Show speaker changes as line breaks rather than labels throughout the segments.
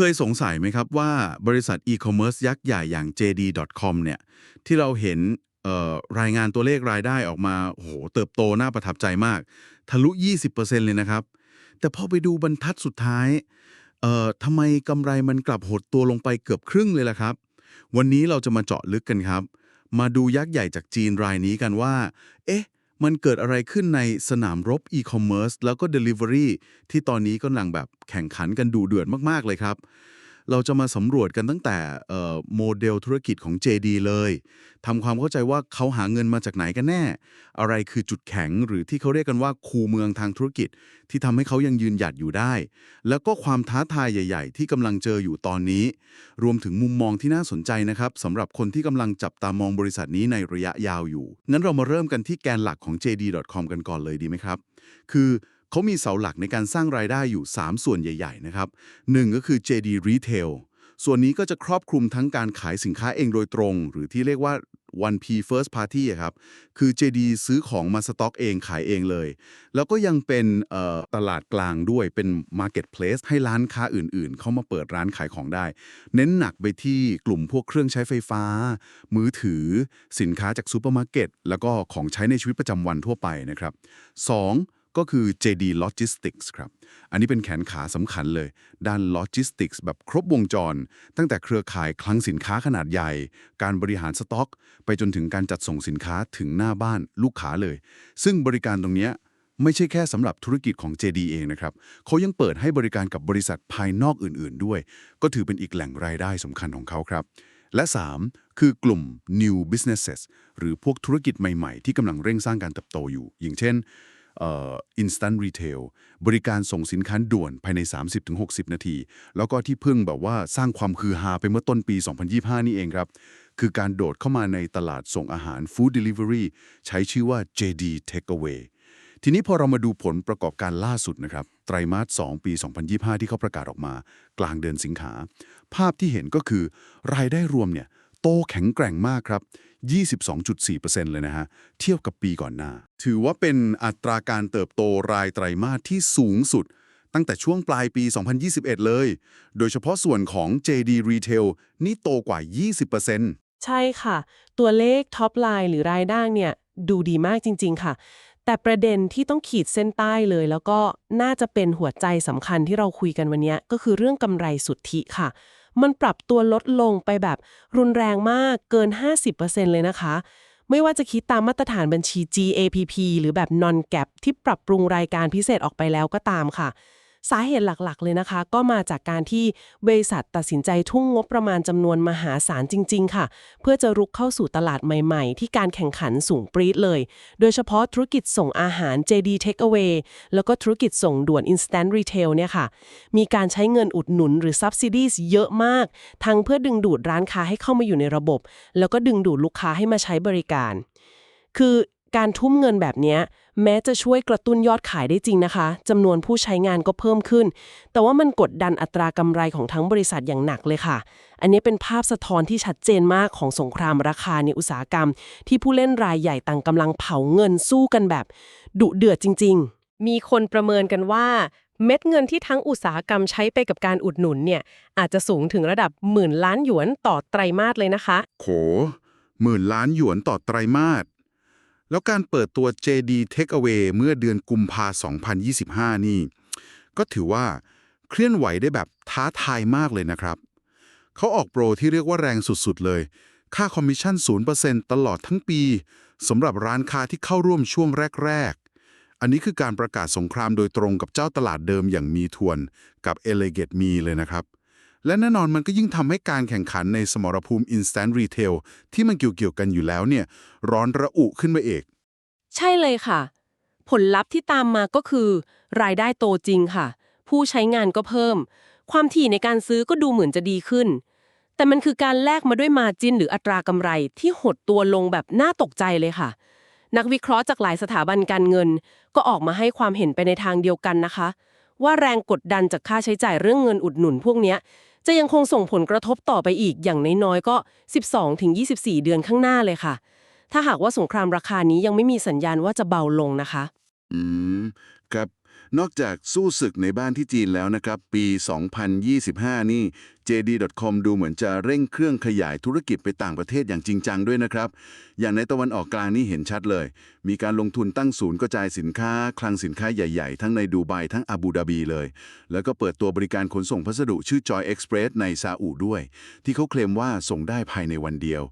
คยสงสัยไหมครับว่าบริษัทอีคอมเมิร์ซยักษ์ใหญ่อย่าง JD.com เนี่ยที่เราเห็นรายงานตัวเลขรายได้ออกมาโอ้โหเติบโตน่าประทับใจมาก ทะลุ 20%เลยนะครับ แต่พอไปดูบรรทัดสุดท้ายเอ่อทำไมกำไรมันกลับหดตัวลงไปเกือบครึ่งเลยล่ะครับ วันนี้เราจะมาเจาะลึกกันครับ มาดูยักษ์ใหญ่จากจีนรายนี้กันว่า เอ๊ะ มันเกิดอะไรขึ้นในสนามรบอีคอมเมิร์ซแล้วก็ Delivery ที่ตอนนี้กำลังแบบแข่งขันกันดูเดือดมาก ๆ เลยครับ เราจะมาสำรวจกันตั้งแต่โมเดลธุรกิจของ JD เลยทำความเข้าใจว่าเขาหาเงินมาจากไหนกันแน่ อะไรคือจุดแข็งหรือที่เขาเรียกกันว่าคูเมืองทางธุรกิจ ที่ทำให้เขายังยืนหยัดอยู่ได้ แล้วก็ความท้าทายใหญ่ ๆ ที่กำลังเจออยู่ตอนนี้ รวมถึงมุมมองที่น่าสนใจนะครับสำหรับคนที่กำลังจับตามองบริษัทนี้ในระยะยาวอยู่งั้นเรามาเริ่มกันที่แกนหลักของ JD.com กันก่อนเลยดีไหมครับ คือ เขามีเสาหลักในการสร้างรายได้อยู่ 3 ส่วนใหญ่ๆนะครับหนึ่งก็คือ JD Retail ส่วนนี้ก็จะครอบคลุมทั้งการขายสินค้าเองโดยตรง หรือที่เรียกว่า 1P First Party ครับ คือ JD ซื้อของมาสต็อกเองขายเองเลย แล้วก็ยังเป็นตลาดกลางด้วยเป็น Marketplace ให้ร้านค้าอื่นๆ เข้ามาเปิดร้านขายของได้ เน้นหนักไปที่กลุ่มพวกเครื่องใช้ไฟฟ้า มือถือ สินค้าจากซูเปอร์มาร์เก็ต แล้วก็ของใช้ในชีวิตประจำวันทั่วไปนะครับ 2. ก็คือ JD Logistics ครับ อันนี้เป็นแขนขาสำคัญเลย ด้าน Logistics แบบครบวงจร ตั้งแต่เครือข่ายคลังสินค้าขนาดใหญ่ การบริหารสต็อก ไปจนถึงการจัดส่งสินค้าถึงหน้าบ้านลูกค้าเลย ซึ่งบริการตรงนี้ไม่ใช่แค่สำหรับธุรกิจของ JD เองนะครับ เขายังเปิดให้บริการกับบริษัทภายนอกอื่น ๆ ด้วย ก็ถือเป็นอีกแหล่งรายได้สำคัญของเขาครับ และ 3 คือกลุ่ม new businesses หรือพวกธุรกิจใหม่ ๆ ที่กำลังเร่งสร้างการเติบโตอยู่ อย่างเช่น อ่อ instant retail บริการส่งสินค้าด่วนภายใน 30-60 นาที แล้วก็ที่เพิ่งแบบว่าสร้างความคือฮาไปเมื่อต้นปี 2025 นี่เองครับ คือการโดดเข้ามาในตลาดส่งอาหาร food delivery ใช้ชื่อว่า JD Takeaway ทีนี้พอเรามาดูผลประกอบการล่าสุดนะครับ ไตรมาส 2 ปี 2025 ที่เขาประกาศออกมา กลางเดือนสิงหาภาพที่เห็นก็คือรายได้รวมเนี่ย โตแข็งแกร่งมากครับ 22.4%เลยนะฮะ เทียบกับปีก่อนหน้า ถือว่าเป็นอัตราการเติบโตรายไตรมาสที่สูงสุด ตั้งแต่ช่วงปลายปี 2021 เลย โดยเฉพาะส่วนของ JD Retail นี่โตกว่า 20%
ใช่ค่ะ ตัวเลขท็อปไลน์หรือรายได้เนี่ย ดูดีมากจริง ๆ ค่ะแต่ประเด็นที่ต้องขีดเส้นใต้เลย แล้วก็น่าจะเป็นหัวใจสำคัญที่เราคุยกันวันนี้ก็คือเรื่องกำไรสุทธิค่ะ มันปรับตัวลดลงไปแบบรุนแรงมากเกิน 50%เลยนะคะ ไม่ว่าจะคิดตามมาตรฐานบัญชี GAAP หรือแบบ non-GAAP ที่ปรับปรุงรายการพิเศษออกไปแล้วก็ตามค่ะ สาเหตุหลักๆ เลยนะคะ ก็มาจากการที่บริษัทตัดสินใจทุ่งงบประมาณจำนวนมหาศาลจริง ๆ ค่ะ เพื่อจะรุกเข้าสู่ตลาดใหม่ๆ ที่การแข่งขันสูงปรี๊ดเลย โดยเฉพาะธุรกิจส่งอาหาร JD Takeaway แล้วก็ธุรกิจส่งด่วน Instant Retail เนี่ยค่ะ มีการใช้เงินอุดหนุนหรือ subsidies เยอะมาก ทั้งเพื่อดึงดูดร้านค้าให้เข้ามาอยู่ในระบบ แล้วก็ดึงดูดลูกค้าให้มาใช้บริการ คือการทุ่มเงินแบบเนี้ย แม้จะช่วยกระตุ้นยอดขายได้จริงนะคะจำนวนผู้ใช้งานก็เพิ่มขึ้น แต่ว่ามันกดดันอัตรากำไรของทั้งบริษัทอย่างหนักเลยค่ะ อันนี้เป็นภาพสะท้อนที่ชัดเจนมากของสงครามราคาในอุตสาหกรรม ที่ผู้เล่นรายใหญ่ต่างกำลังเผาเงินสู้กันแบบ ดุเดือดจริง ๆ มีคนประเมินกันว่าเม็ดเงินที่ทั้งอุตสาหกรรมใช้ไปกับการอุดหนุนเนี่ยอาจจะสูงถึงระดับหมื่นล้านหยวนต่อไตรมาสเลยนะคะ
โหหมื่นล้านหยวนต่อไตรมาส แล้วการเปิดตัว JD Takeaway เมื่อเดือนกุมภา2025 นี่ ก็ถือว่าเคลื่อนไหวได้แบบท้าทายมากเลยนะครับ เขาออกโปรที่เรียกว่าแรงสุดๆเลย ค่าคอมมิชชั่น 0%ตลอดทั้งปีสำหรับร้านค้าที่เข้าร่วมช่วงแรก ๆ อันนี้คือการประกาศสงครามโดยตรงกับเจ้าตลาดเดิมอย่างมีทวนกับ e l e g a t e Me เลยนะครับ และแน่นอนมันก็ยิ่งทำให้การแข่งขันในสมรภูมิ Instant Retail ที่มันเกี่ยวๆกันอยู่แล้วเนี่ย ร้อนระอุขึ้นมาเอก
ใช่เลยค่ะ ผลลัพธ์ที่ตามมาก็คือ รายได้โตจริงค่ะ ผู้ใช้งานก็เพิ่ม ความถี่ในการซื้อก็ดูเหมือนจะดีขึ้น แต่มันคือการแลกมาด้วยมาจินหรืออัตรากำไรที่หดตัวลงแบบน่าตกใจเลยค่ะ นักวิเคราะห์จากหลายสถาบันการเงิน ก็ออกมาให้ความเห็นไปในทางเดียวกันนะคะ ว่าแรงกดดันจากค่าใช้จ่ายเรื่องเงินอุดหนุนพวกเนี้ย จะยังคงส่งผลกระทบต่อไปอีกอย่างน้อยๆก็ 12-24 เดือนข้างหน้าเลยค่ะ ถ้าหากว่าสงครามราคานี้ยังไม่มีสัญญาณว่าจะเบาลงนะคะ
อืม ครับ นอกจากสู้ศึกในบ้านที่จีนแล้วนะครับ ปี 2025 นี่ JD.com ดูเหมือนจะเร่งเครื่องขยายธุรกิจไปต่างประเทศอย่างจริงจังด้วยนะครับ อย่างในตะวันออกกลางนี่เห็นชัดเลย มีการลงทุนตั้งศูนย์กระจายสินค้า คลังสินค้าใหญ่ๆ ทั้งในดูไบทั้งอาบูดาบีเลย แล้วก็เปิดตัวบริการขนส่งพัสดุชื่อ Joy Express ในซาอุด้วย ที่เขาเคลมว่าส่งได้ภายในวันเดียว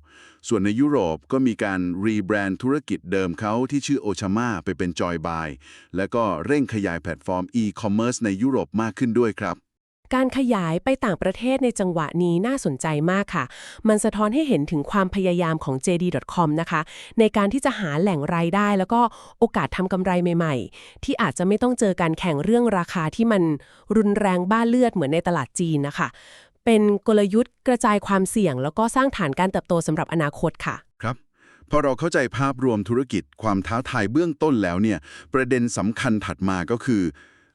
ส่วนในยุโรปก็มีการรีแบรนด์ธุรกิจเดิมเขาที่ชื่อโอชาม่าไปเป็น Joy Buy แล้วก็เร่งขยายแพลตฟอร์ม e-commerce ในยุโรปมากขึ้นด้วยครับ
การขยายไปต่างประเทศในจังหวะนี้น่าสนใจมากค่ะ มันสะท้อนให้เห็นถึงความพยายามของ JD.com นะคะ ในการที่จะหาแหล่งรายได้ แล้วก็โอกาสทำกำไรใหม่ ๆ ที่อาจจะไม่ต้องเจอการแข่งเรื่องราคาที่มันรุนแรงบ้าเลือดเหมือนในตลาดจีนนะคะ เป็นกลยุทธ์กระจายความเสี่ยง แล้วก็สร้างฐานการเติบโตสำหรับอนาคตค่ะ
ครับพอเราเข้าใจภาพรวมธุรกิจความท้าทายเบื้องต้นแล้วเนี่ย ประเด็นสำคัญถัดมาก็คือ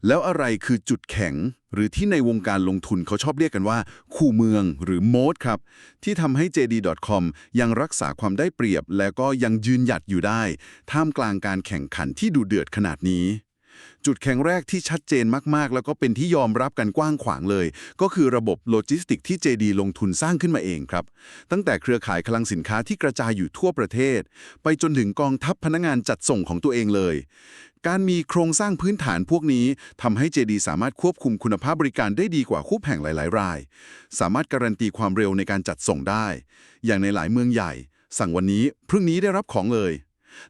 แล้วอะไรคือจุดแข็ง หรือที่ในวงการลงทุนเขาชอบเรียกกันว่า คู่เมืองหรือโมดครับ ที่ทำให้ JD.com ยังรักษาความได้เปรียบ และก็ยังยืนหยัดอยู่ได้ ท่ามกลางการแข่งขันที่ดูเดือดขนาดนี้ จุดแข็งแรกที่ชัดเจนมากๆ แล้วก็เป็นที่ยอมรับกันกว้างขวางเลย ก็คือระบบโลจิสติกที่ JD ลงทุนสร้างขึ้นมาเองครับ ตั้งแต่เครือข่ายคลังสินค้าที่กระจายอยู่ทั่วประเทศ ไปจนถึงกองทัพพนักงานจัดส่งของตัวเองเลย การมีโครงสร้างพื้นฐานพวกนี้ทำให้ JD สามารถควบคุมคุณภาพบริการได้ดีกว่าคู่แข่งหลาย ๆ ราย สามารถการันตีความเร็วในการจัดส่งได้ อย่างในหลายเมืองใหญ่ สั่งวันนี้พรุ่งนี้ได้รับของเลย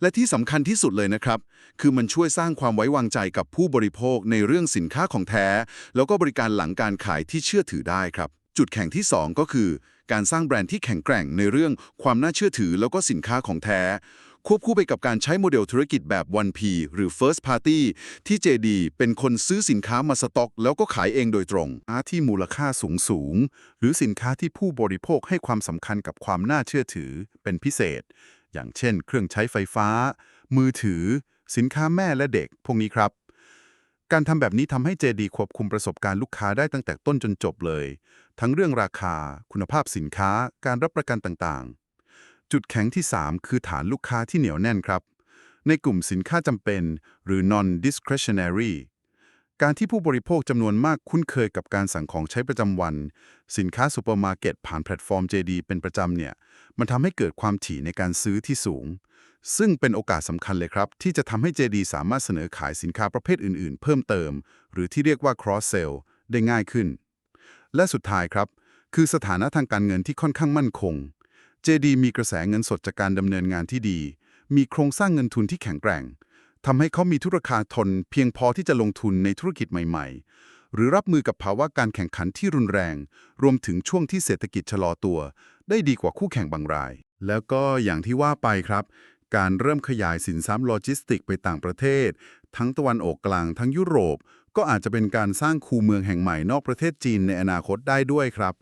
และที่สำคัญที่สุดเลยนะครับ คือมันช่วยสร้างความไว้วางใจกับผู้บริโภคในเรื่องสินค้าของแท้ แล้วก็บริการหลังการขายที่เชื่อถือได้ครับ จุดแข็งที่ 2 ก็คือ การสร้างแบรนด์ที่แข็งแกร่งในเรื่องความน่าเชื่อถือแล้วก็สินค้าของแท้ ควบคู่ไปกับการใช้โมเดลธุรกิจแบบ 1P หรือ First Party ที่ JD เป็นคนซื้อสินค้ามาสต็อก แล้วก็ขายเองโดยตรง
สินค้าที่มูลค่าสูงสูง หรือสินค้าที่ผู้บริโภคให้ความสำคัญกับความน่าเชื่อถือเป็นพิเศษ อย่างเช่น เครื่องใช้ไฟฟ้า มือถือ สินค้าแม่และเด็ก พวกนี้ครับ การทำแบบนี้ทำให้ JD ควบคุมประสบการณ์ลูกค้าได้ตั้งแต่ต้นจนจบเลย ทั้งเรื่องราคา คุณภาพสินค้า การรับประกันต่างๆ จุดแข็งที่ 3 คือฐานลูกค้าที่เหนียวแน่นครับ ในกลุ่มสินค้าจำเป็น หรือ non discretionary การที่ผู้บริโภคจำนวนมากคุ้นเคยกับการสั่งของใช้ประจำวัน สินค้าซูเปอร์มาร์เก็ตผ่านแพลตฟอร์ม JD เป็นประจำเนี่ย มันทำให้เกิดความถี่ในการซื้อที่สูง ซึ่งเป็นโอกาสสำคัญเลยครับ ที่จะทำให้ JD สามารถเสนอขายสินค้าประเภทอื่น ๆ เพิ่มเติม หรือที่เรียกว่า cross sell ได้ง่ายขึ้น และสุดท้ายครับ คือสถานะทางการเงินที่ค่อนข้างมั่นคง JD มีกระแสเงินสดจากการดำเนินงานที่ดี มีโครงสร้างเงินทุนที่แข็งแกร่งทำให้เขามีธุรคาทน เพียงพอที่จะลงทุนในธุรกิจใหม่ๆ หรือรับมือกับภาวะการแข่งขันที่รุนแรง รวมถึงช่วงที่เศรษฐกิจชะลอตัว ได้ดีกว่าคู่แข่งบางราย แล้วก็อย่างที่ว่าไปครับ การเริ่มขยายสินทรัพย์โลจิสติกไปต่างประเทศ ทั้งตะวันออกกลางทั้งยุโรป ก็อาจจะเป็นการสร้างคูเมืองแห่งใหม่นอกประเทศจีนในอนาคตได้ด้วยครับ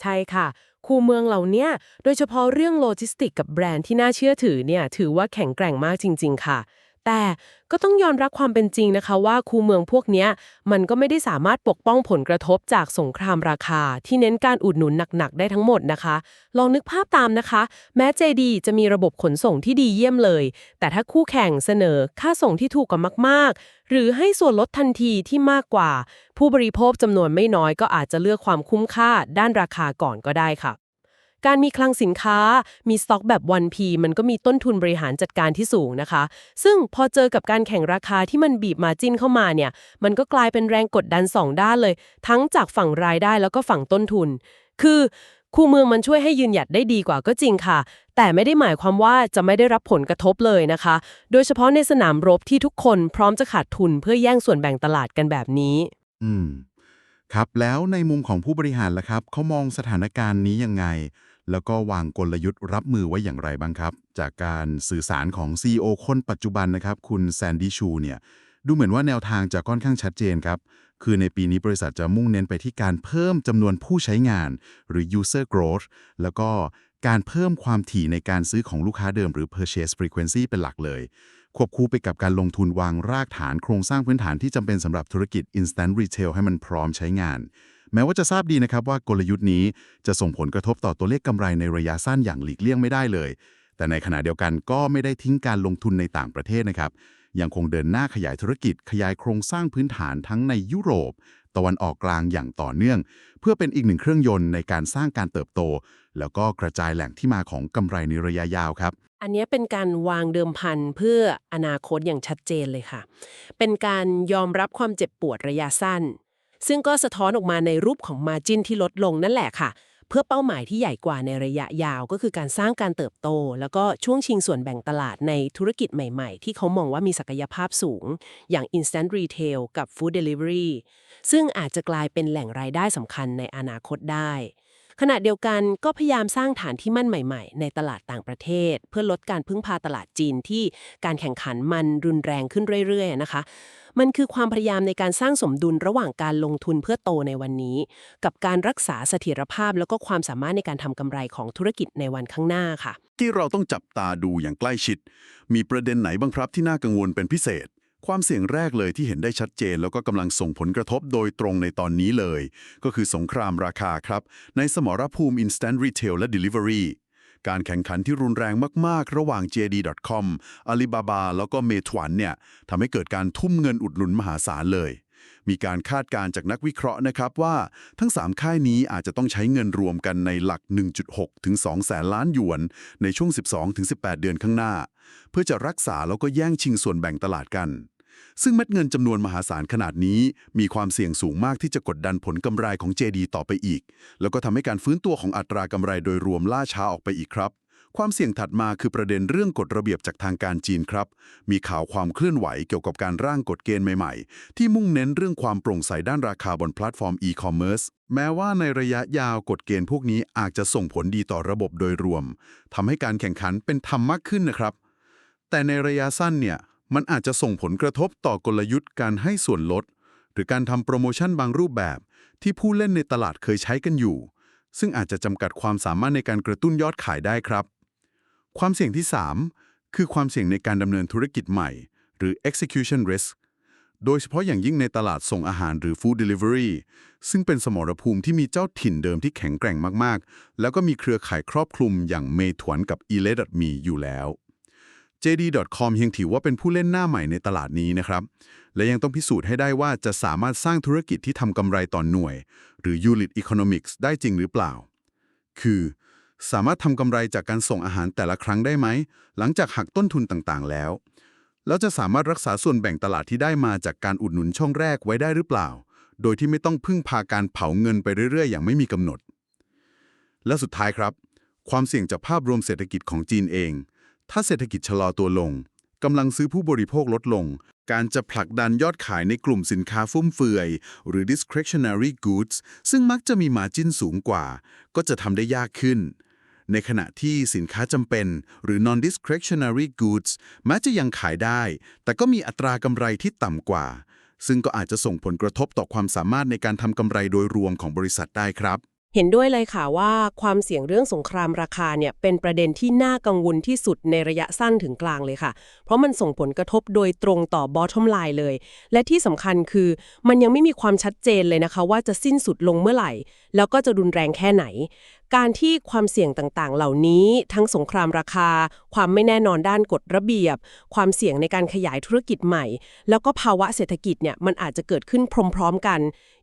ใช่ค่ะ คูเมืองเหล่านี้โดยเฉพาะเรื่องโลจิสติกกับแบรนด์ที่น่าเชื่อถือเนี่ยถือว่าแข็งแกร่งมากจริง ๆ ค่ะ แต่ก็ต้องยอมรับความเป็นจริงนะคะว่าคูเมืองพวกนี้มันก็ไม่ได้สามารถปกป้องผลกระทบจากสงครามราคา ที่เน้นการอุดหนุนหนักๆได้ทั้งหมดนะคะ ลองนึกภาพตามนะคะ แม้ JD จะมีระบบขนส่งที่ดีเยี่ยมเลย แต่ถ้าคู่แข่งเสนอค่าส่งที่ถูกกว่ามาก ๆ หรือให้ส่วนลดทันทีที่มากกว่า ผู้บริโภคจำนวนไม่น้อยก็อาจจะเลือกความคุ้มค่าด้านราคาก่อนก็ได้ค่ะ การมีคลังสินค้ามีสต็อกแบบ 1P มันก็มีต้นทุนบริหารจัดการที่สูงนะคะ ซึ่งพอเจอกับการแข่งราคาที่มันบีบมาจิ้นเข้ามาเนี่ย มันก็กลายเป็นแรงกดดัน 2 ด้านเลย ทั้งจากฝั่งรายได้แล้วก็ฝั่งต้นทุน คือคู่เมืองมันช่วยให้ยืนหยัดได้ดีกว่าก็จริงค่ะ แต่ไม่ได้หมายความว่าจะไม่ได้รับผลกระทบเลยนะคะ โดยเฉพาะในสนามรบที่ทุกคนพร้อมจะขาดทุนเพื่อแย่งส่วนแบ่งตลาดกันแบบนี้
อืม ครับแล้วในมุมของผู้บริหารล่ะครับเขามองสถานการณ์นี้ยังไง แล้วก็วางกลยุทธ์รับมือไว้อย่างไรบ้างครับ จากการสื่อสารของ CEO คนปัจจุบันนะครับ คุณแซนดี้ชูเนี่ยดูเหมือนว่าแนวทางจะค่อนข้างชัดเจนครับ คือในปีนี้บริษัทจะมุ่งเน้นไปที่การเพิ่มจำนวนผู้ใช้งาน หรือ user growth แล้วก็การเพิ่มความถี่ในการซื้อของลูกค้าเดิมหรือ purchase frequency เป็นหลักเลย ควบคู่ไปกับการลงทุนวางรากฐานโครงสร้างพื้นฐานที่จำเป็นสำหรับธุรกิจ instant retail ให้มันพร้อมใช้งาน แม้ว่าจะทราบดีนะครับว่ากลยุทธ์นี้จะส่งผลกระทบต่อตัวเลขกำไรในระยะสั้นอย่างหลีกเลี่ยงไม่ได้เลย แต่ในขณะเดียวกันก็ไม่ได้ทิ้งการลงทุนในต่างประเทศนะครับ ยังคงเดินหน้าขยายธุรกิจ ขยายโครงสร้างพื้นฐานทั้งในยุโรป ตะวันออกกลางอย่างต่อเนื่อง เพื่อเป็นอีกหนึ่งเครื่องยนต์ในการสร้างการเติบโต แล้วก็กระจายแหล่งที่มาของกำไรในระยะยาวครับ
อันนี้เป็นการวางเดิมพันเพื่ออนาคตอย่างชัดเจนเลยค่ะ เป็นการยอมรับความเจ็บปวดระยะสั้น ซึ่งก็สะท้อนออกมาในรูปของมาจินที่ลดลงนั่นแหละค่ะ เพื่อเป้าหมายที่ใหญ่กว่าในระยะยาวก็คือการสร้างการเติบโต แล้วก็ช่วงชิงส่วนแบ่งตลาดในธุรกิจใหม่ๆ ที่เขามองว่ามีศักยภาพสูง อย่าง instant retail กับ food delivery ซึ่งอาจจะกลายเป็นแหล่งรายได้สำคัญในอนาคตได้ ขณะเดียวกันก็พยายามสร้างฐานที่มั่นใหม่ๆ ในตลาดต่างประเทศ เพื่อลดการพึ่งพาตลาดจีนที่การแข่งขันมันรุนแรงขึ้นเรื่อยๆ นะคะ มันคือความพยายามในการสร้างสมดุลระหว่างการลงทุนเพื่อโตในวันนี้ กับการรักษาเสถียรภาพ แล้วก็ความสามารถในการทำกำไรของธุรกิจในวันข้างหน้าค่ะ
ที่เราต้องจับตาดูอย่างใกล้ชิด มีประเด็นไหนบ้างครับที่น่ากังวลเป็นพิเศษ ความเสี่ยงแรกเลยที่เห็นได้ชัดเจน แล้วก็กำลังส่งผลกระทบโดยตรงในตอนนี้เลย ก็คือสงครามราคาครับ ในสมรภูมิ Instant Retail และ Delivery การแข่งขันที่รุนแรงมาก ๆ ระหว่าง JD.com Alibaba แล้วก็ Meituan เนี่ยทำให้เกิดการทุ่มเงินอุดหนุนมหาศาลเลย มีการคาดการณ์จากนักวิเคราะห์นะครับว่าทั้ง 3 ค่ายนี้อาจจะต้องใช้เงินรวมกันในหลัก 1.6 ถึง 2 แสนล้านหยวน ในช่วง 12 ถึง 18 เดือนข้างหน้า เพื่อจะรักษาแล้วก็แย่งชิงส่วนแบ่งตลาดกัน ซึ่งเม็ดเงินจำนวนมหาศาลขนาดนี้มีความเสี่ยงสูงมากที่จะกดดันผลกำไรของ JD ต่อไปอีก แล้วก็ทำให้การฟื้นตัวของอัตรากำไรโดยรวมล่าช้าออกไปอีกครับ ความเสี่ยงถัดมาคือประเด็นเรื่องกฎระเบียบจากทางการจีนครับ มีข่าวความเคลื่อนไหวเกี่ยวกับการร่างกฎเกณฑ์ใหม่ๆ ที่มุ่งเน้นเรื่องความโปร่งใสด้านราคาบนแพลตฟอร์มอีคอมเมิร์ซแม้ว่าในระยะยาวกฎเกณฑ์พวกนี้อาจจะส่งผลดีต่อระบบโดยรวมทำให้การแข่งขันเป็นธรรมมากขึ้นนะครับแต่ในระยะสั้นเนี่ย มันอาจจะส่งผลกระทบต่อกลยุทธ์การให้ส่วนลด หรือการทำโปรโมชั่นบางรูปแบบ ที่ผู้เล่นในตลาดเคยใช้กันอยู่ ซึ่งอาจจะจำกัดความสามารถในการกระตุ้นยอดขายได้ครับ ความเสี่ยงที่ 3 คือความเสี่ยงในการดำเนินธุรกิจใหม่ หรือ execution risk โดยเฉพาะอย่างยิ่งในตลาดส่งอาหารหรือ food delivery ซึ่งเป็นสมรภูมิที่มีเจ้าถิ่นเดิมที่แข็งแกร่งมาก ๆ แล้วก็มีเครือข่ายครอบคลุมอย่างเมถวนกับ e l e t m e อยู่แล้ว JD.com ยังถือว่าเป็นผู้เล่นหน้าใหม่ในตลาดนี้นะครับ และยังต้องพิสูจน์ให้ได้ว่าจะสามารถสร้างธุรกิจที่ทำกำไรต่อนหน่วย หรือ unit economics ได้จริงหรือเปล่า คือ สามารถทำกำไรจากการส่งอาหารแต่ละครั้งได้ไหม หลังจากหักต้นทุนต่างๆ แล้ว แล้วจะสามารถรักษาส่วนแบ่งตลาดที่ได้มาจากการอุดหนุนช่องแรกไว้ได้หรือเปล่า โดยที่ไม่ต้องพึ่งพาการเผาเงินไปเรื่อยๆ อย่างไม่มีกำหนด และสุดท้ายครับ ความเสี่ยงจากภาพรวมเศรษฐกิจของจีนเอง ถ้าเศรษฐกิจชะลอตัวลงกำลังซื้อผู้บริโภคลดลง การจะผลักดันยอดขายในกลุ่มสินค้าฟุ่มเฟือย หรือ discretionary goods ซึ่งมักจะมีมาจิ้นสูงกว่า ก็จะทำได้ยากขึ้น ในขณะที่สินค้าจำเป็น หรือ non-discretionary goods แม้จะยังขายได้ แต่ก็มีอัตรากำไรที่ต่ำกว่า ซึ่งก็อาจจะส่งผลกระทบต่อความสามารถในการทำกำไรโดยรวมของบริษัทได้ครับ
เห็นด้วยเลยค่ะว่าความเสี่ยงเรื่องสงครามราคาเนี่ยเป็นประเด็นที่น่ากังวลที่สุดในระยะสั้นถึงกลางเลยค่ะ เพราะมันส่งผลกระทบโดยตรงต่อบอทเทมไลน์เลย และที่สำคัญคือมันยังไม่มีความชัดเจนเลยนะคะ ว่าจะสิ้นสุดลงเมื่อไหร่ แล้วก็จะรุนแรงแค่ไหน การที่ความเสี่ยงต่างๆ เหล่านี้ ทั้งสงครามราคา ความไม่แน่นอนด้านกฎระเบียบ ความเสี่ยงในการขยายธุรกิจใหม่ แล้วก็ภาวะเศรษฐกิจเนี่ยมันอาจจะเกิดขึ้นพร้อมๆกัน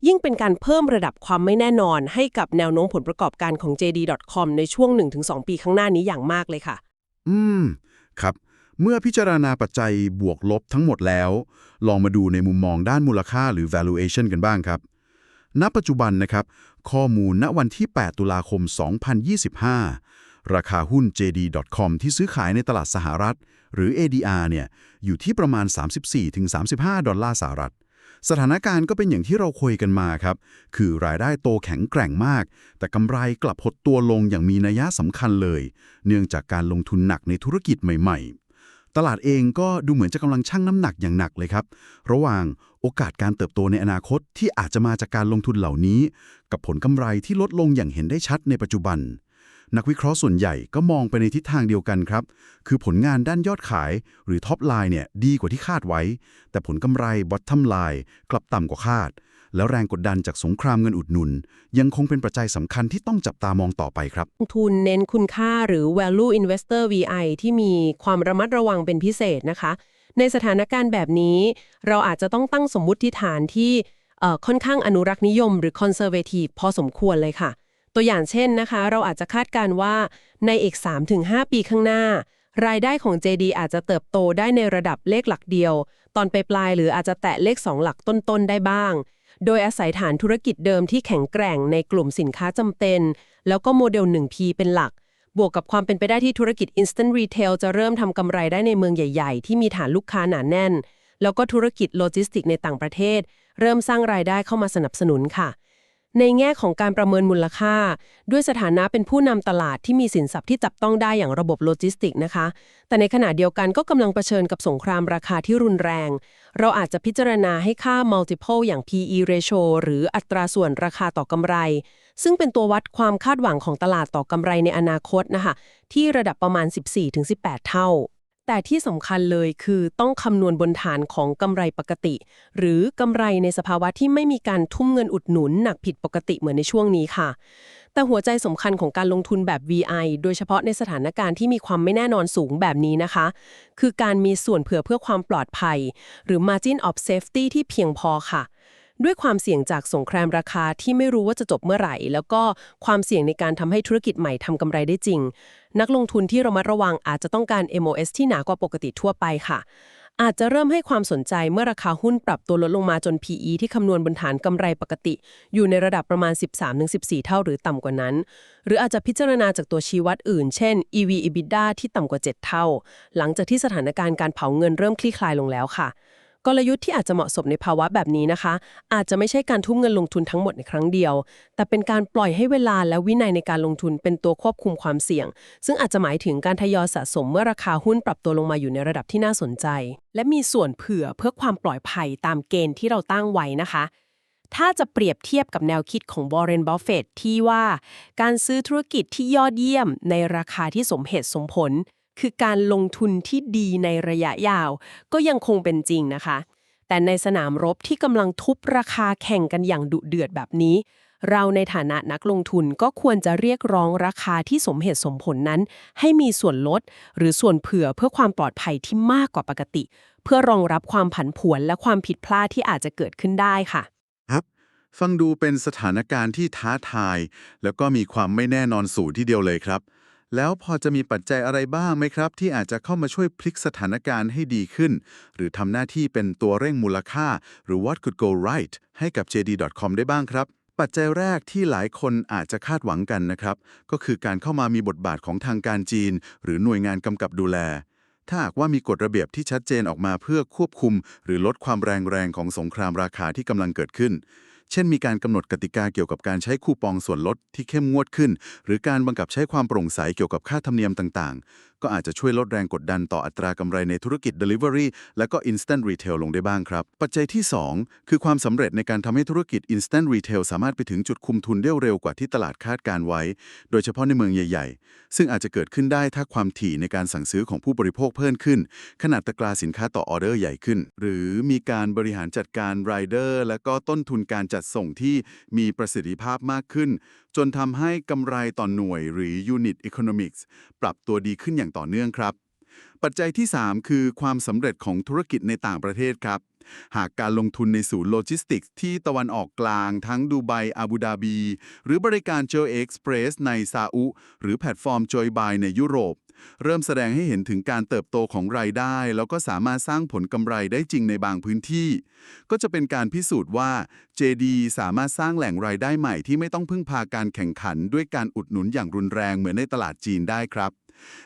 ยิ่งเป็นการเพิ่มระดับความไม่แน่นอน ให้กับแนวโน้มผลประกอบการของ JD.com ในช่วง 1-2 ปีข้างหน้านี้อย่างมากเลยค่ะ
อืม ครับ เมื่อพิจารณาปัจจัยบวกลบทั้งหมดแล้ว ลองมาดูในมุมมองด้านมูลค่าหรือ valuation กันบ้างครับณปัจจุบันนะครับ ข้อมูลณวันที่ 8 ตุลาคม 2025 ราคาหุ้น JD.com ที่ซื้อขายในตลาดสหรัฐ หรือ ADR เนี่ยอยู่ที่ประมาณ 34-35 ดอลลาร์สหรัฐสถานการณ์ก็เป็นอย่างที่เราคุยกันมาครับ คือรายได้โตแข็งแกร่งมาก แต่กำไรกลับหดตัวลงอย่างมีนัยสำคัญเลย เนื่องจากการลงทุนหนักในธุรกิจใหม่ ๆ ตลาดเองก็ดูเหมือนจะกำลังชั่งน้ำหนักอย่างหนักเลยครับ ระหว่าง อกาสการเติบโตในอนาคตที่อาจจะมาจากการลงทุนเหล่านี้ กับผลกำไรที่ลดลงอย่างเห็นได้ชัดในปัจจุบัน นักวิเคราะห์ส่วนใหญ่ก็มองไปในทิศทางเดียวกันครับ คือผลงานด้านยอดขายหรือท็อปไลน์เนี่ยดีกว่าที่คาดไว้ แต่ผลกำไรบอททอมไลน์กลับต่ำกว่าคาด แล้วแรงกดดันจากสงครามเงินอุดหนุน ยังคงเป็นปัจจัยสำคัญที่ต้องจับตามองต่อไปครับ
ทุนเน้นคุณค่าหรือ value investor VI ที่มีความระมัดระวังเป็นพิเศษนะคะ ในสถานการณ์แบบนี้ เราอาจจะต้องตั้งสมมุติฐานที่ค่อนข้างอนุรักษ์นิยม หรือ conservative พอสมควรเลยค่ะ ตัวอย่างเช่นนะคะ เราอาจจะคาดการณ์ว่าในอีก 3-5 ปีข้างหน้า รายได้ของ JD อาจจะเติบโตได้ในระดับเลขหลักเดียว ตอนปลายหรืออาจจะแตะเลข 2 หลักต้นๆได้บ้าง โดยอาศัยฐานธุรกิจเดิมที่แข็งแกร่งในกลุ่มสินค้าจำเป็น แล้วก็โมเดล 1P เป็นหลัก บวกกับความเป็นไปได้ที่ธุรกิจ Instant Retail จะเริ่มทำกำไรได้ในเมืองใหญ่ ๆ ที่มีฐานลูกค้าหนาแน่น แล้วก็ธุรกิจโลจิสติกในต่างประเทศ เริ่มสร้างรายได้เข้ามาสนับสนุนค่ะ ในแง่ของการประเมินมูลค่า ด้วยสถานะเป็นผู้นำตลาดที่มีสินทรัพย์ที่จับต้องได้อย่างระบบโลจิสติกนะคะ แต่ในขณะเดียวกันก็กำลังเผชิญกับสงครามราคาที่รุนแรง เราอาจจะพิจารณาให้ค่า multiple อย่าง PE ratio หรืออัตราส่วนราคาต่อกำไร ซึ่งเป็นตัววัดความคาดหวังของตลาดต่อกำไรในอนาคตนะคะที่ระดับประมาณ 14-18 เท่า แต่ที่สำคัญเลยคือต้องคำนวณบนฐานของกำไรปกติ หรือกำไรในสภาวะที่ไม่มีการทุ่มเงินอุดหนุนหนักผิดปกติเหมือนในช่วงนี้ค่ะ แต่หัวใจสำคัญของการลงทุนแบบ VI โดยเฉพาะในสถานการณ์ที่มีความไม่แน่นอนสูงแบบนี้นะคะ คือการมีส่วนเผื่อเพื่อความปลอดภัย หรือ margin of safety ที่เพียงพอค่ะ ด้วยความเสี่ยงจากสงครามราคาที่ไม่รู้ว่าจะจบเมื่อไหร่ แล้วก็ความเสี่ยงในการทำให้ธุรกิจใหม่ทำกำไรได้จริง นักลงทุนที่ระมัดระวังอาจจะต้องการ MOS ที่หนากว่าปกติทั่วไปค่ะ อาจจะเริ่มให้ความสนใจเมื่อราคาหุ้นปรับตัวลดลงมาจน PE ที่คำนวณบนฐานกำไรปกติ อยู่ในระดับประมาณ 13-14 เท่าหรือต่ำกว่านั้น หรืออาจจะพิจารณาจากตัวชี้วัดอื่น เช่น EV EBITDA ที่ต่ำกว่า 7 เท่า หลังจากที่สถานการณ์การเผาเงินเริ่มคลี่คลายลงแล้วค่ะ กลยุทธ์ที่อาจจะเหมาะสมในภาวะแบบนี้นะคะ อาจจะไม่ใช่การทุ่มเงินลงทุนทั้งหมดในครั้งเดียว แต่เป็นการปล่อยให้เวลาและวินัยในการลงทุนเป็นตัวควบคุมความเสี่ยง ซึ่งอาจจะหมายถึงการทยอยสะสมเมื่อราคาหุ้นปรับตัวลงมาอยู่ในระดับที่น่าสนใจ และมีส่วนเผื่อเพื่อความปลอดภัยตามเกณฑ์ที่เราตั้งไว้นะคะ ถ้าจะเปรียบเทียบกับแนวคิดของวอร์เรนบัฟเฟตที่ว่า การซื้อธุรกิจที่ยอดเยี่ยมในราคาที่สมเหตุสมผล คือการลงทุนที่ดีในระยะยาว ก็ยังคงเป็นจริงนะคะ แต่ในสนามรบที่กำลังทุบราคาแข่งกันอย่างดุเดือดแบบนี้ เราในฐานะนักลงทุนก็ควรจะเรียกร้องราคาที่สมเหตุสมผลนั้น ให้มีส่วนลด หรือส่วนเผื่อเพื่อความปลอดภัยที่มากกว่าปกติ เพื่อรองรับความผันผวนและความผิดพลาดที่อาจจะเกิดขึ้นได้ค่ะ
ครับฟังดูเป็นสถานการณ์ที่ท้าทาย แล้วก็มีความไม่แน่นอนสูงที่เดียวเลยครับ แล้วพอจะมีปัจจัยอะไรบ้างไหมครับ ที่อาจจะเข้ามาช่วยพลิกสถานการณ์ให้ดีขึ้น หรือทำหน้าที่เป็นตัวเร่งมูลค่า หรือ what could go right ให้กับ JD.com ได้บ้างครับ ปัจจัยแรกที่หลายคนอาจจะคาดหวังกันนะครับ ก็คือการเข้ามามีบทบาทของทางการจีน หรือหน่วยงานกำกับดูแล ถ้าหากว่ามีกฎระเบียบที่ชัดเจนออกมาเพื่อควบคุม หรือลดความแรงแรงของสงครามราคาที่กำลังเกิดขึ้น เช่นมีการกำหนดกติกาเกี่ยวกับการใช้คูปองส่วนลดที่เข้มงวดขึ้น หรือการบังคับใช้ความโปร่งใสเกี่ยวกับค่าธรรมเนียมต่างๆก็อาจจะช่วยลดแรงกดดันต่ออัตรากำไรในธุรกิจ Delivery และก็ Instant Retail ลงได้บ้างครับ ปัจจัยที่ 2 คือความสำเร็จในการทำให้ธุรกิจ Instant Retail สามารถไปถึงจุดคุมทุนได้เร็วกว่าที่ตลาดคาดการไว้ โดยเฉพาะในเมืองใหญ่ ๆ ซึ่งอาจจะเกิดขึ้นได้ถ้าความถี่ในการสั่งซื้อของผู้บริโภคเพิ่มขึ้น ขนาดตะกร้าสินค้าต่อออเดอร์ใหญ่ขึ้น หรือมีการบริหารจัดการรายเดอร์และก็ต้นทุนการจัดส่งที่มีประสิทธิภาพมากขึ้น จนทำให้กำไรต่อหน่วยหรือ Unit Economics ปรับตัวดีขึ้นอย่างต่อเนื่องครับ ปัจจัยที่ 3 คือความสำเร็จของธุรกิจในต่างประเทศครับ หากการลงทุนในศูนย์โลจิสติกส์ที่ตะวันออกกลาง ทั้งดูไบอาบูดาบี หรือบริการ Joy Express ในซาอุ หรือแพลตฟอร์ม Joy Buy ในยุโรป เริ่มแสดงให้เห็นถึงการเติบโตของรายได้ แล้วก็สามารถสร้างผลกำไรได้จริงในบางพื้นที่ ก็จะเป็นการพิสูจน์ว่า JD สามารถสร้างแหล่งรายได้ใหม่ที่ไม่ต้องพึ่งพาการแข่งขันด้วยการอุดหนุนอย่างรุนแรงเหมือนในตลาดจีนได้ครับ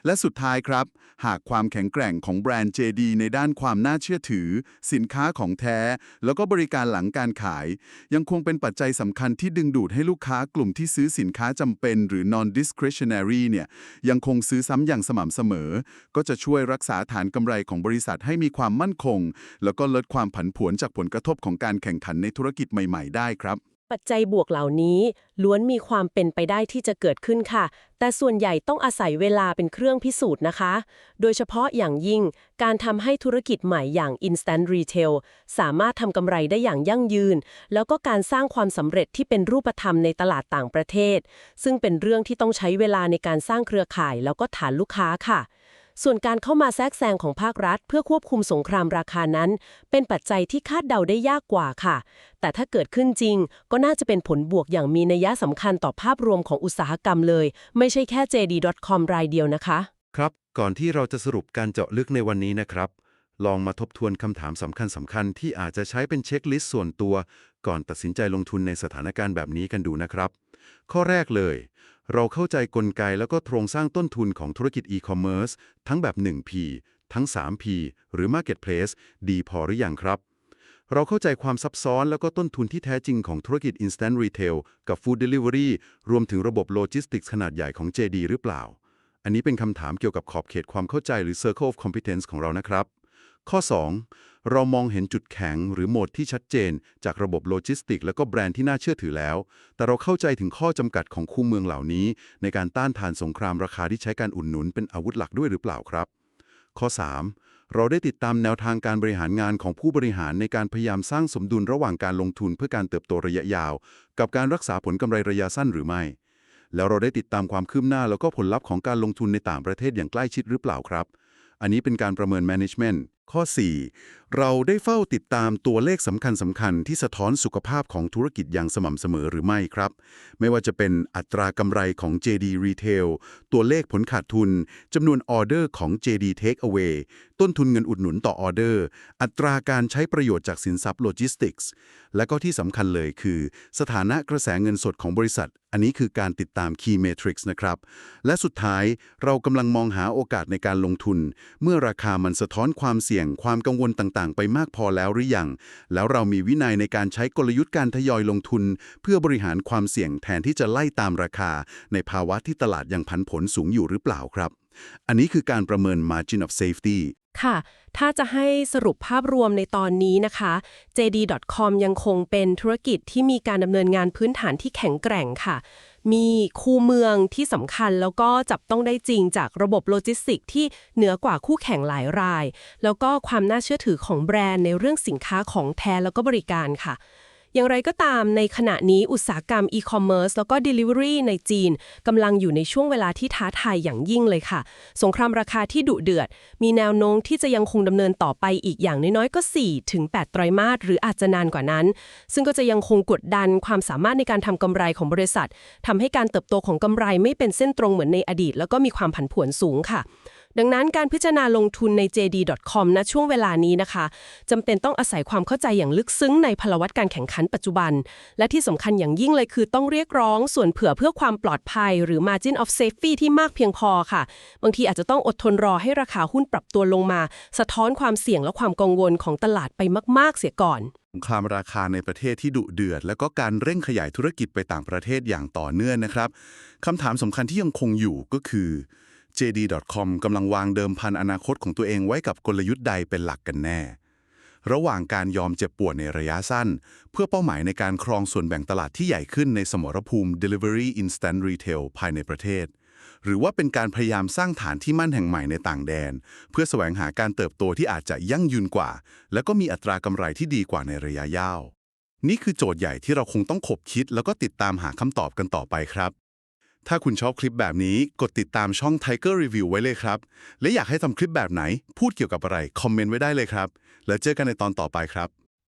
และสุดท้ายครับ หากความแข็งแกร่งของแบรนด์ JD ในด้านความน่าเชื่อถือ สินค้าของแท้ แล้วก็บริการหลังการขาย ยังคงเป็นปัจจัยสำคัญที่ดึงดูดให้ลูกค้ากลุ่มที่ซื้อสินค้าจำเป็น หรือ non discretionary เนี่ยยังคงซื้อซ้ำอย่างสม่ำเสมอ ก็จะช่วยรักษาฐานกำไรของบริษัทให้มีความมั่นคง แล้วก็ลดความผันผวนจากผลกระทบของการแข่งขันในธุรกิจใหม่ ๆ ได้ครับ
ปัจจัยบวกเหล่านี้ ล้วนมีความเป็นไปได้ที่จะเกิดขึ้นค่ะ แต่ส่วนใหญ่ต้องอาศัยเวลาเป็นเครื่องพิสูจน์นะคะ โดยเฉพาะอย่างยิ่งการทำให้ธุรกิจใหม่อย่าง Instant Retail สามารถทำกำไรได้อย่างยั่งยืน แล้วก็การสร้างความสำเร็จที่เป็นรูปธรรมในตลาดต่างประเทศ ซึ่งเป็นเรื่องที่ต้องใช้เวลาในการสร้างเครือข่าย แล้วก็ฐานลูกค้าค่ะ ส่วนการเข้ามาแทรกแซงของภาครัฐ เพื่อควบคุมสงครามราคานั้น เป็นปัจจัยที่คาดเดาได้ยากกว่าค่ะ แต่ถ้าเกิดขึ้นจริง ก็น่าจะเป็นผลบวกอย่างมีนัยสำคัญต่อภาพรวมของอุตสาหกรรมเลย ไม่ใช่แค่ JD.com รายเดียวนะคะ
ครับ ก่อนที่เราจะสรุปการเจาะลึกในวันนี้นะครับ ลองมาทบทวนคำถามสำคัญสำคัญๆที่อาจจะใช้เป็นเช็คลิสต์ส่วนตัว ก่อนตัดสินใจลงทุนในสถานการณ์แบบนี้กันดูนะครับ ข้อแรกเลย เราเข้าใจกลไกแล้วก็โครงสร้างต้นทุนของธุรกิจอีคอมเมิร์ซทั้งแบบ 1P ทั้ง 3P หรือ Marketplace ดีพอหรือยังครับ เราเข้าใจความซับซ้อนแล้วก็ต้นทุนที่แท้จริงของธุรกิจ Instant Retail กับ Food Delivery รวมถึงระบบโลจิสติกส์ขนาดใหญ่ของ JD หรือเปล่า อันนี้เป็นคำถามเกี่ยวกับขอบเขตความเข้าใจหรือ Circle of Competence ของเรานะครับ ข้อ 2 เรามองเห็นจุดแข็งหรือโหมดที่ชัดเจน จากระบบโลจิสติก และก็แบรนด์ที่น่าเชื่อถือแล้ว แต่เราเข้าใจถึงข้อจำกัดของคู่เมืองเหล่านี้ ในการต้านทานสงครามราคาที่ใช้การอุดหนุนเป็นอาวุธหลักด้วยหรือเปล่าครับ ข้อ 3 เราได้ติดตามแนวทางการบริหารงานของผู้บริหารในการพยายามสร้างสมดุลระหว่างการลงทุนเพื่อการเติบโตระยะยาว กับการรักษาผลกำไรระยะสั้นหรือไม่ แล้วเราได้ติดตามความคืบหน้าแล้วก็ผลลัพธ์ของการลงทุนในต่างประเทศอย่างใกล้ชิดหรือเปล่าครับอันนี้เป็นการประเมิน management ข้อ 4 เราได้เฝ้าติดตามตัวเลขสำคัญสำคัญที่สะท้อนสุขภาพของธุรกิจอย่างสม่ำเสมอหรือไม่ครับ ไม่ว่าจะเป็นอัตรากำไรของ JD Retail ตัวเลขผลขาดทุนจำนวนออเดอร์ของ JD Takeaway ต้นทุนเงินอุดหนุนต่อออเดอร์ อัตราการใช้ประโยชน์จากสินทรัพย์โลจิสติกส์ และก็ที่สำคัญเลยคือ สถานะกระแสเงินสดของบริษัท อันนี้คือการติดตาม Key Matrix นะครับ และสุดท้ายเรากำลังมองหาโอกาสในการลงทุน เมื่อราคามันสะท้อนความเสี่ยง ความกังวลต่างๆ ไปมากพอแล้วหรือยัง แล้วเรามีวินัยในการใช้กลยุทธ์การทยอยลงทุน เพื่อบริหารความเสี่ยงแทนที่จะไล่ตามราคา ในภาวะที่ตลาดยังผันผวนสูงอยู่หรือเปล่าครับ อันนี้คือการประเมิน margin of safety
ค่ะ ถ้าจะให้สรุปภาพรวมในตอนนี้นะคะ JD.com ยังคงเป็นธุรกิจที่มีการดำเนินงานพื้นฐานที่แข็งแกร่งค่ะ มีคู่เมืองที่สำคัญแล้วก็จับต้องได้จริงจากระบบโลจิสติกที่เหนือกว่าคู่แข่งหลายราย แล้วก็ความน่าเชื่อถือของแบรนด์ในเรื่องสินค้าของแท้แล้วก็บริการค่ะ อย่างไรก็ตามในขณะนี้อุตสาหกรรมอีคอมเมิร์ซแล้วก็ Delivery ในจีนกำลังอยู่ในช่วงเวลาที่ท้าทายอย่างยิ่งเลยค่ะ สงครามราคาที่ดุเดือด มีแนวโน้มที่จะยังคงดำเนินต่อไปอีกอย่างน้อยๆก็ 4 ถึง 8 ไตรมาสหรืออาจจะนานกว่านั้น ซึ่งก็จะยังคงกดดันความสามารถในการทำกำไรของบริษัททำให้การเติบโตของกำไรไม่เป็นเส้นตรงเหมือนในอดีต แล้วก็มีความผันผวนสูงค่ะ ดังนั้นการพิจารณาลงทุนใน JD.com ณช่วงเวลานี้นะคะจำเป็นต้องอาศัยความเข้าใจอย่างลึกซึ้งในพลวัตการแข่งขันปัจจุบัน และที่สำคัญอย่างยิ่งเลยคือต้องเรียกร้องส่วนเผื่อเพื่อความปลอดภัย หรือ margin of safety ที่มากเพียงพอค่ะ บางทีอาจจะต้องอดทนรอให้ราคาหุ้นปรับตัวลงมา สะท้อนความเสี่ยงและความกังวลของตลาดไปมาก ๆ เสียก่อน
สงครามราคาในประเทศที่ดุเดือด แล้วก็การเร่งขยายธุรกิจไปต่างประเทศอย่างต่อเนื่องนะครับคำถามสำคัญที่ยังคงอยู่ก็คือ JD.com กำลังวางเดิมพันอนาคตของตัวเองไว้กับกลยุทธ์ใดเป็นหลักกันแน่ ระหว่างการยอมเจ็บปวดในระยะสั้น เพื่อเป้าหมายในการครองส่วนแบ่งตลาดที่ใหญ่ขึ้นในสมรภูมิ Delivery Instant Retail ภายในประเทศ หรือว่าเป็นการพยายามสร้างฐานที่มั่นแห่งใหม่ในต่างแดน เพื่อแสวงหาการเติบโตที่อาจจะยั่งยืนกว่า และก็มีอัตรากำไรที่ดีกว่าในระยะยาว นี่คือโจทย์ใหญ่ที่เราคงต้องขบคิด แล้วก็ติดตามหาคำตอบกันต่อไปครับ ถ้าคุณชอบคลิปแบบนี้กดติดตามช่อง Tiger Review ไว้เลยครับ และอยากให้ทำคลิปแบบไหน พูดเกี่ยวกับอะไร คอมเมนต์ไว้ได้เลยครับ แล้วเจอกันในตอนต่อไปครับ